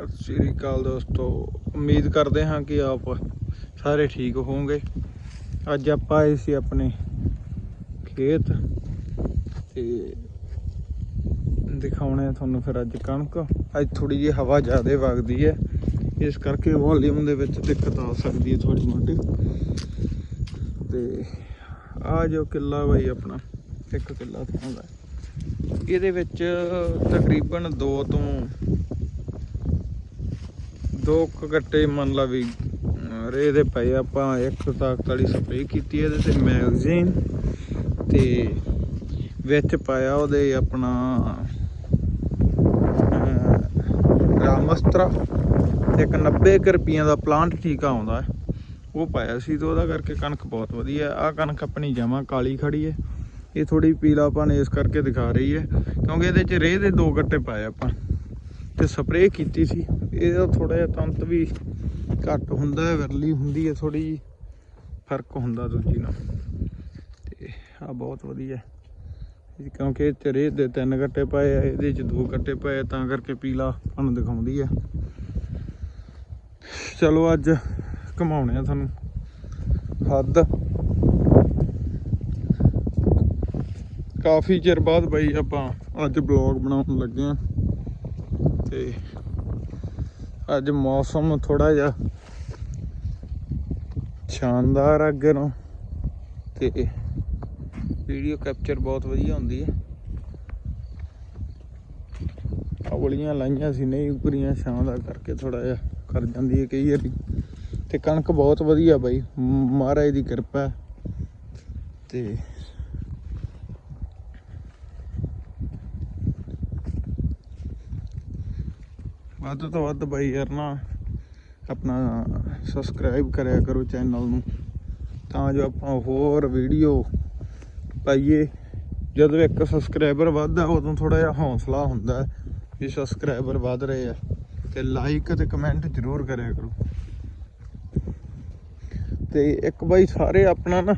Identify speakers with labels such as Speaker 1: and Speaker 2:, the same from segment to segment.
Speaker 1: ਸਤਿ ਸ਼੍ਰੀ ਅਕਾਲ ਦੋਸਤੋ। ਉਮੀਦ ਕਰਦੇ ਹਾਂ ਕਿ ਆਪ ਸਾਰੇ ਠੀਕ ਹੋਵੋਗੇ। ਅੱਜ ਆਪਾਂ ਆਏ ਸੀ ਆਪਣੇ ਖੇਤ ਤੇ ਦਿਖਾਉਣੇ ਆ ਤੁਹਾਨੂੰ ਫਿਰ ਅੱਜ ਕਣਕ। ਅੱਜ ਥੋੜੀ ਜਿਹੀ ਹਵਾ ਜ਼ਿਆਦਾ ਵਗਦੀ ਹੈ। ਇਸ ਕਰਕੇ ਵੋਲਿਊਮ ਦੇ ਵਿੱਚ ਦਿੱਕਤ ਆ ਸਕਦੀ ਹੈ ਥੋੜੀ ਮੋਟੀ। ਤੇ ਆ ਜੋ ਕਿੱਲਾ ਬਾਈ ਆਪਣਾ, ਇੱਕ ਕਿੱਲਾ ਥਾਂ ਦਾ ਇਹਦੇ ਵਿੱਚ ਤਕਰੀਬਨ 2 ਤੋਂ ਦੋ ਕੁ ਗੱਟੇ ਮੰਨ ਲਾ ਵੀ ਅਹ ਰੇ ਦੇ ਪਏ ਆਪਾਂ 100 ਵਾਲੀ ਸਪਰੇਅ ਕੀਤੀ ਇਹਦੇ ਤੇ ਮੈਗਜ਼ੀਨ ਤੇ ਵਿੱਚ ਪਾਇਆ ਉਹਦੇ ਆਪਣਾ ਅਹ, ਰਾਮਸਤਰਾ। ਇੱਕ 90 ਕੁ ਰੁਪਈਆਂ ਦਾ ਪਲਾਂਟ ਟੀਕਾ ਆਉਂਦਾ ਉਹ ਪਾਇਆ ਸੀ ਤੇ ਉਹਦਾ ਕਰਕੇ ਕਣਕ ਬਹੁਤ ਵਧੀਆ ਆ ਕਣਕ ਆਪਣੀ ਜਮਾ ਕਾਲੀ ਖੜੀ ਹੈ। ਇਹ ਥੋੜੀ ਪੀਲਾਪਨ ਇਸ ਕਰਕੇ ਦਿਖਾ ਰਹੀ ਹੈ ਕਿਉਂਕਿ ਇਹਦੇ ਚ ਰੇਹ ਦੇ ਦੋ ਗੱਟੇ ਪਾਏ ਆਪਾਂ। ਤੇ ਸਪਰੇਅ ਕੀਤੀ ਸੀ। ਇਹਦਾ ਥੋੜਾ ਜਿਹਾ ਤੰਤ ਵੀ ਘੱਟ ਹੁੰਦਾ ਹੈ ਵਿਰਲੀ ਹੁੰਦੀ ਹੈ ਥੋੜੀ ਜੀ ਫ਼ਰਕ ਹੁੰਦਾ ਦੂਜੀ ਨਾਲ। ਤੇ ਆ ਬਹੁਤ ਵਧੀਆ ਕਿਉਂਕਿ ਇਹ 'ਚ ਦੇ ਤਿੰਨ ਕੱਟੇ ਪਏ ਆ ਇਹਦੇ ਚ ਦੋ ਕੱਟੇ ਪਏ ਆ, ਤਾਂ ਕਰਕੇ ਪੀਲਾ ਤੁਹਾਨੂੰ ਦਿਖਾਉਂਦੀ ਹੈ। ਚਲੋ ਅੱਜ ਘਮਾਉਣੇ ਆ ਤੁਹਾਨੂੰ ਹੱਦ। ਕਾਫੀ ਚਿਰ ਬਾਅਦ ਬਈ ਆਪਾਂ ਅੱਜ ਬਲੌਗ ਬਣਾਉਣ ਲੱਗੇ ਆ। ਤੇ ਅੱਜ ਮੌਸਮ ਥੋੜਾ ਜਿਹਾ ਸ਼ਾਨਦਾਰ ਆ ਅੱਗੇ ਨੂੰ ਤੇ ਵੀਡੀਓ ਕੈਪਚਰ ਬਹੁਤ ਵਧੀਆ ਹੁੰਦੀ ਹੈ ਔਲੀਆਂ ਲਾਈਆਂ ਸੀ, ਨਹੀਂ ਉਪਰੀਆਂ, ਛਾਂ ਦਾ ਕਰਕੇ ਥੋੜਾ ਜਿਹਾ ਕਰ ਜਾਂਦੀ ਹੈ ਕਈ ਵਾਰੀ ਤੇ ਕਣਕ ਬਹੁਤ ਵਧੀਆ ਬਾਈ, ਮਹਾਰਾਜ ਦੀ ਕਿਰਪਾ ਹੈ। ਤੇ ਵੱਧ ਤੋਂ ਵੱਧ ਬਾਈ ਯਾਰ ਨਾ ਆਪਣਾ ਸਬਸਕ੍ਰਾਈਬ ਕਰਿਆ ਕਰੋ ਚੈਨਲ ਨੂੰ, ਤਾਂ ਜੋ ਆਪਾਂ ਹੋਰ ਵੀਡੀਓ ਪਾਈਏ। ਜਦੋਂ ਇੱਕ ਸਬਸਕ੍ਰਾਈਬਰ ਵੱਧਦਾ ਉਦੋਂ ਥੋੜਾ ਜਿਹਾ ਹੌਸਲਾ ਹੁੰਦਾ ਵੀ ਸਬਸਕ੍ਰਾਈਬਰ ਵੱਧ ਰਹੇ ਆ। ਤੇ ਲਾਈਕ ਤੇ ਕਮੈਂਟ ਜ਼ਰੂਰ ਕਰਿਆ ਕਰੋ। ਤੇ ਇੱਕ ਬਾਈ ਸਾਰੇ ਆਪਣਾ ਨਾ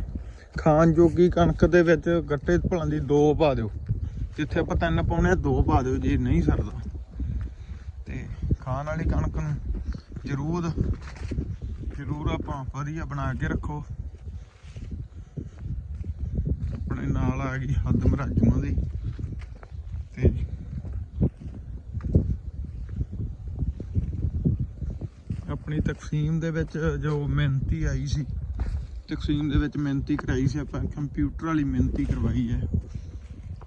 Speaker 1: ਖਾਣ ਜੋਗੀ ਕਣਕ ਦੇ ਵਿੱਚ ਗੱਟੇ ਭਲਾਂ ਦੀ ਦੋ ਪਾ ਦਿਓ। ਜਿੱਥੇ ਆਪਾਂ ਤਿੰਨ ਪਾਉਣੇ ਆ, ਦੋ ਪਾ ਦਿਓ, ਜੇ ਨਹੀਂ ਸਰਦਾ। ਖਾਣ ਵਾਲੀ ਕਣਕ ਨੂੰ ਜ਼ਰੂਰ ਜ਼ਰੂਰ ਆਪਾਂ ਵਧੀਆ ਬਣਾ ਕੇ ਰੱਖੋ। ਆਪਣੇ ਨਾਲ ਆ ਗਈ ਹੱਦ ਮਰਾਜੂਆਂ ਦੀ। ਤੇ ਆਪਣੀ ਤਕਸੀਮ ਦੇ ਵਿੱਚ ਜੋ ਮਿਹਨਤੀ ਆਈ ਸੀ, ਤਕਸੀਮ ਦੇ ਵਿੱਚ ਮਿਹਨਤੀ ਕਰਾਈ ਸੀ, ਆਪਾਂ ਕੰਪਿਊਟਰ ਵਾਲੀ ਮਿਹਨਤੀ ਕਰਵਾਈ ਹੈ।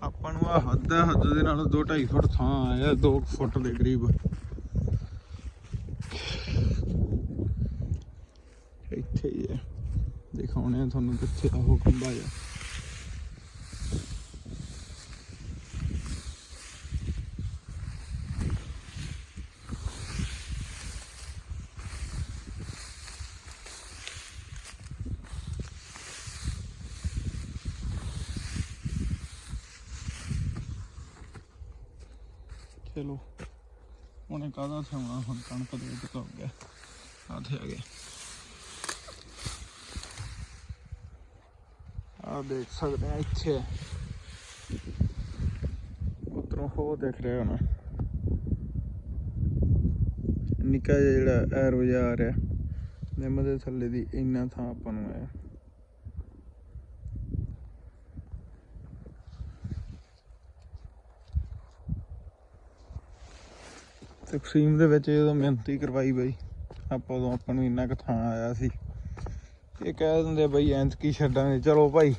Speaker 1: ਆਪਾਂ ਨੂੰ ਆ ਹੱਦ ਹੈ ਹੱਦ ਦੇ ਨਾਲ 2 2.5 ਫੁੱਟ ਥਾਂ ਆਇਆ 2 ਫੁੱਟ ਦੇ ਕਰੀਬ। ਇੱਥੇ ਹੀ ਹੈ। ਦਿਖਾਉਣੇ ਆ ਤੁਹਾਨੂੰ ਕਿੱਥੇ ਆ ਉਹ ਖੰਭਾ ਜਾ ਚਲੋ ਉਹਨੇ ਕਾਹਦਾ ਸੌਣਾ? ਹੁਣ ਕਣਕ ਦੇ ਵਿੱਚ ਟੁੱਕ ਗਿਆ। ਆਥੇ ਆ ਗਿਆ। ਆ ਦੇਖ ਸਕਦੇ ਆ ਇੱਥੇ। ਉਤਰੋਂ ਹੋ ਦੇਖ ਰਿਹਾ ਹੋਣਾ ਨਿੱਕਾ ਜਿਹਾ ਜਿਹੜਾ ਐਰੋ ਜਾ ਆ ਨਿੰਮ ਦੇ ਥੱਲੇ ਦੀ ਇੰਨਾ ਥਾਂ ਆਪਾਂ ਨੂੰ ਆਇਆ। ਤਕਸੀਮ ਦੇ ਵਿੱਚ ਜਦੋਂ ਮਿਹਨਤੀ ਕਰਵਾਈ ਬਈ, ਆਪਾਂ ਉਦੋਂ ਆਪਾਂ ਨੂੰ ਇੰਨਾ ਕੁ ਥਾਂ ਆਇਆ ਸੀ। ਇਹ ਕਹਿ ਦਿੰਦੇ ਬਈ ਐਂਤ ਕੀ ਛੱਡਾਂਗੇ। ਚਲੋ ਭਾਈ,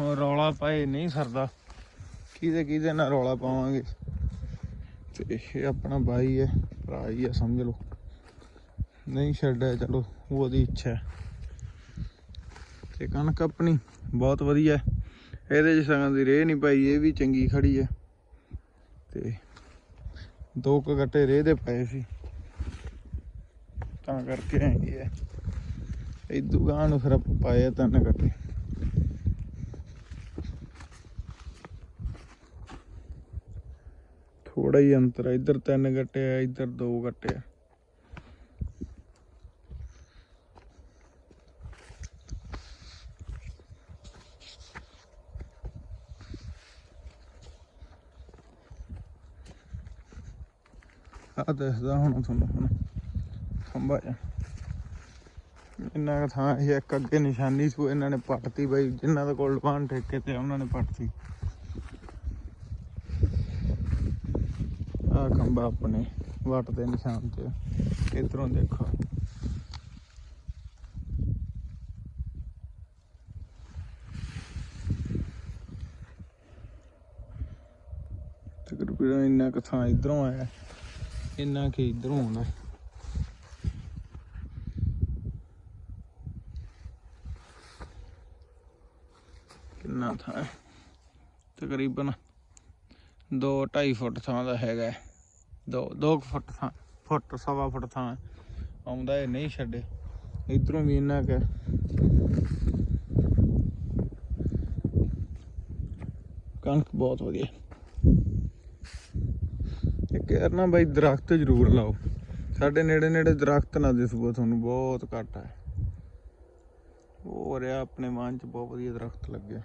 Speaker 1: ਹੁਣ ਰੌਲਾ ਪਾਏ, ਨਹੀਂ ਸਰਦਾ। ਕਿਹਦੇ ਕਿਹਦੇ ਨਾਲ ਰੌਲਾ ਪਾਵਾਂਗੇ? ਤੇ ਇਹ ਆਪਣਾ ਭਾਈ ਹੈ, ਭਰਾ ਹੀ ਹੈ ਸਮਝ ਲਓ। ਨਹੀਂ ਛੱਡਿਆ, ਚਲੋ ਉਹਦੀ ਇੱਛਾ ਹੈ। ਤੇ ਕਣਕ ਆਪਣੀ ਬਹੁਤ ਵਧੀਆ ਇਹਦੇ ਚ ਸਗਾਂ ਦੀ ਰੇਹ ਨਹੀਂ ਪਾਈ, ਇਹ ਵੀ ਚੰਗੀ ਖੜੀ ਹੈ। ਤੇ ਦੋ ਕੁ ਗੱਟੇ ਰੇਹ ਦੇ ਪਏ ਸੀ। ਤਾਂ ਕਰਕੇ ਆਈ ਹੈ ਇਦੂ ਗਾਂ ਨੂੰ ਫਿਰ ਆਪਾਂ ਪਾਏ ਆ ਤਿੰਨ ਕੱਟੇ ਥੋੜਾ ਹੀ ਅੰਤਰ ਇੱਧਰ ਤਿੰਨ ਗੱਟੇ ਆ, ਇੱਧਰ ਦੋ ਕੱਟੇ ਆ। ਆ ਦੱਸਦਾ ਹੁਣ ਤੁਹਾਨੂੰ ਹੁਣ, ਖੰਭਾ ਜਾ ਇੰਨਾ ਕੁ ਥਾਂ ਇਹ ਇੱਕ ਅੱਗੇ ਨਿਸ਼ਾਨੀ ਸੀ ਇਹਨਾਂ ਨੇ ਪੱਟਤੀ ਬਈ, ਜਿਨ੍ਹਾਂ ਦੇ ਕੋਲ ਦੁਕਾਨ ਠੇਕੇ ਤੇ ਉਹਨਾਂ ਨੇ ਪੱਟਤੀ। ਆ ਖੰਭਾ ਆਪਣੇ ਵੱਟ ਦੇ ਨਿਸ਼ਾਨ ਤੇ ਇਧਰੋਂ ਦੇਖੋ। ਤਕਰੀਬਨ ਇੰਨਾ ਕੁ ਥਾਂ ਇਧਰੋਂ ਆਇਆ, ਇੰਨਾ ਕਿ ਇਧਰੋਂ ਆਉਣਾ। ਥਾਂ ਤਕਰੀਬਨ 2 2.5 ਫੁੱਟ ਥਾਂ ਦਾ ਹੈਗਾ 2 2 ਫੁੱਟ ਥਾਂ, ਫੁੱਟ, ਸਵਾ ਫੁੱਟ ਥਾਂ ਆਉਂਦਾ ਇਹ ਨਹੀਂ ਛੱਡੇ। ਇਧਰੋਂ ਵੀ ਇੰਨਾ ਕੁ ਕਣਕ ਬਹੁਤ ਵਧੀਆ ਇੱਕ ਯਾਰ ਬਾਈ ਦਰਖਤ ਜ਼ਰੂਰ ਲਾਓ। ਸਾਡੇ ਨੇੜੇ ਨੇੜੇ ਦਰਖਤ ਨਾ ਦਿਸੂਗਾ ਤੁਹਾਨੂੰ, ਬਹੁਤ ਘੱਟ ਹੈ। ਹੋ ਰਿਹਾ ਆਪਣੇ ਮਾਨ ਚ ਬਹੁਤ ਵਧੀਆ ਦਰਖਤ ਲੱਗਿਆ